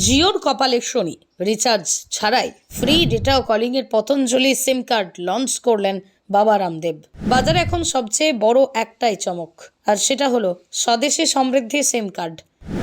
জিওর কপালে শনি। রিচার্জ ছাড়াই ফ্রি ডেটা কলিংয়ের পতঞ্জলি সিম কার্ড লঞ্চ করলেন বাবা রামদেব। বাজারে এখন সবচেয়ে বড় একটাই চমক, আর সেটা হলো স্বদেশী সমৃদ্ধি সিম কার্ড।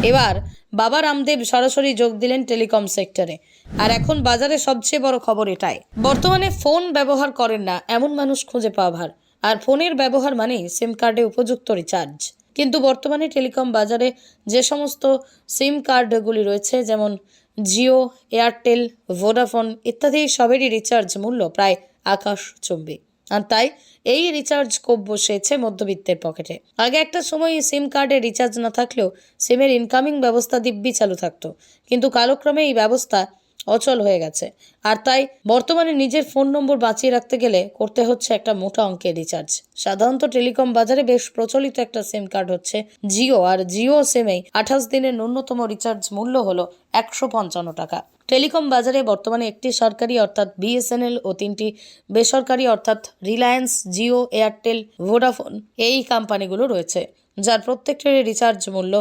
এবার বাবা রামদেব সরাসরি যোগ দিলেন টেলিকম সেক্টরে, আর এখন বাজারে সবচেয়ে বড় খবর এটাই। বর্তমানে ফোন ব্যবহার করেন না এমন মানুষ খুঁজে পাওয়া ভার, আর ফোনের ব্যবহার মানেই সিম কার্ডে উপযুক্ত রিচার্জ। কিন্তু বর্তমানে টেলিকম বাজারে যে সমস্ত সিম কার্ডগুলি রয়েছে, যেমন জিও, এয়ারটেল, ভোডাফোন ইত্যাদি, সবেরই রিচার্জ মূল্য প্রায় আকাশ চুম্বি। আর তাই এই রিচার্জ কোপ বসেছে মধ্যবিত্তের পকেটে। আগে একটা সময় সিম কার্ডে রিচার্জ না থাকলেও সিমের ইনকামিং ব্যবস্থা দিব্যি চালু থাকতো। কিন্তু কালক্রমে এই ব্যবস্থা অচল হয়ে গেছে। আর তাই বর্তমানে নিজের ফোন নম্বর বাঁচিয়ে রাখতে গেলে করতে হচ্ছে একটা মোটা অঙ্কের রিচার্জ সাধারণত টেলিকম বাজারে বেশ প্রচলিত একটা সিম কার্ড হচ্ছে জিও, আর জিও সিমেই আঠাশ দিনের ন্যূনতম রিচার্জ মূল্য হলো একশো পঞ্চান্ন টাকা। টেলিকম বাজারে বর্তমানে একটি সরকারি অর্থাৎ বিএসএনএল ও তিনটি বেসরকারি অর্থাৎ রিলায়েন্স জিও এয়ারটেল ভোডাফোন এই কোম্পানিগুলো রয়েছে, যার প্রত্যেকটির রিচার্জ মূল্য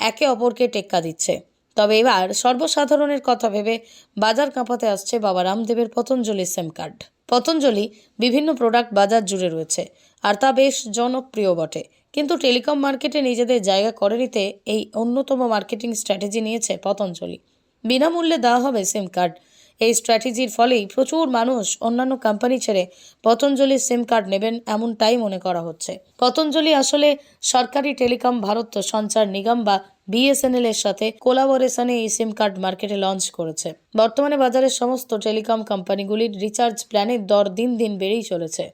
একে অপরকে টেক্কা দিচ্ছে। তবে এবার সর্বসাধারণের কথা ভেবে বাজার কাঁপাতে আসছে বাবা রামদেবের পতঞ্জলি সেম কার্ড। পতঞ্জলি বিভিন্ন প্রোডাক্ট বাজার জুড়ে রয়েছে, আর তা বেশ জনপ্রিয় বটে। কিন্তু টেলিকম মার্কেটে নিজেদের জায়গা করে নিতে এই অন্যতম মার্কেটিং স্ট্র্যাটেজি নিয়েছে পতঞ্জলি। বিনামূল্যে দেওয়া হবে সিম কার্ড এই স্ট্র্যাটেজির ফলেই প্রচুর মানুষ অন্যান্য কোম্পানি ছেড়ে পতঞ্জলির সিম কার্ড নেবেন এমনটাই মনে করা হচ্ছে। পতঞ্জলি আসলে সরকারি টেলিকম ভারত সঞ্চার নিগম বা বিএসএনএল এর সাথে কোলাবোরেশনে এই সিম কার্ড মার্কেটে লঞ্চ করেছে। বর্তমানে বাজারের সমস্ত টেলিকম কোম্পানিগুলির রিচার্জ প্ল্যানের দর দিন দিন বেড়েই চলেছে।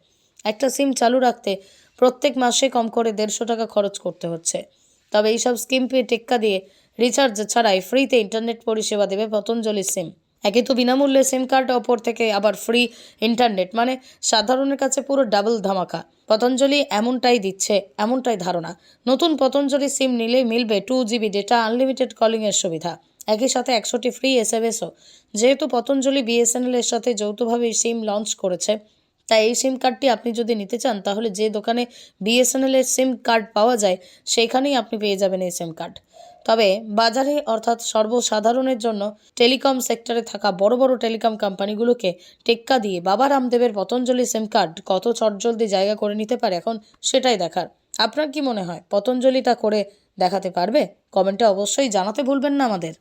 একটা সিম চালু রাখতে প্রত্যেক মাসে কম করে দেড়শো টাকা খরচ করতে হচ্ছে। তবে এইসব স্কিম পেয়ে টেক্কা দিয়ে রিচার্জ ছাড়াই ফ্রিতে ইন্টারনেট পরিষেবা দেবে পতঞ্জলি সিম। একে তো বিনামূল্যে সিম কার্ড ওপর থেকে আবার ফ্রি ইন্টারনেট মানে সাধারণের কাছে পুরো ডাবল ধামাকা। পতঞ্জলি এমনটাই দিচ্ছে, এমনটাই ধারণা। নতুন পতঞ্জলি সিম নিলেই মিলবে টু জিবি ডেটা আনলিমিটেড কলিংয়ের সুবিধা। একই সাথে একশোটি ফ্রি এস এম এসও যেহেতু পতঞ্জলি বিএসএনএল এর সাথে যৌথভাবে সিম লঞ্চ করেছে, তাই এই সিম কার্ডটি আপনি যদি নিতে চান, তাহলে যে দোকানে বিএসএনএল এর সিম কার্ড পাওয়া যায় সেইখানেই আপনি পেয়ে যাবেন এই সিম কার্ড তবে বাজারে অর্থাৎ সর্বসাধারণের জন্য টেলিকম সেক্টরে থাকা বড় বড় টেলিকম কোম্পানিগুলোকে টেক্কা দিয়ে বাবা রামদেবের পতঞ্জলি সিম কার্ড কত চটজলদি জায়গা করে নিতে পারে এখন সেটাই দেখার। আপনার কি মনে হয়? পতঞ্জলি তা করে দেখাতে পারবে? কমেন্টে অবশ্যই জানাতে ভুলবেন না আমাদের।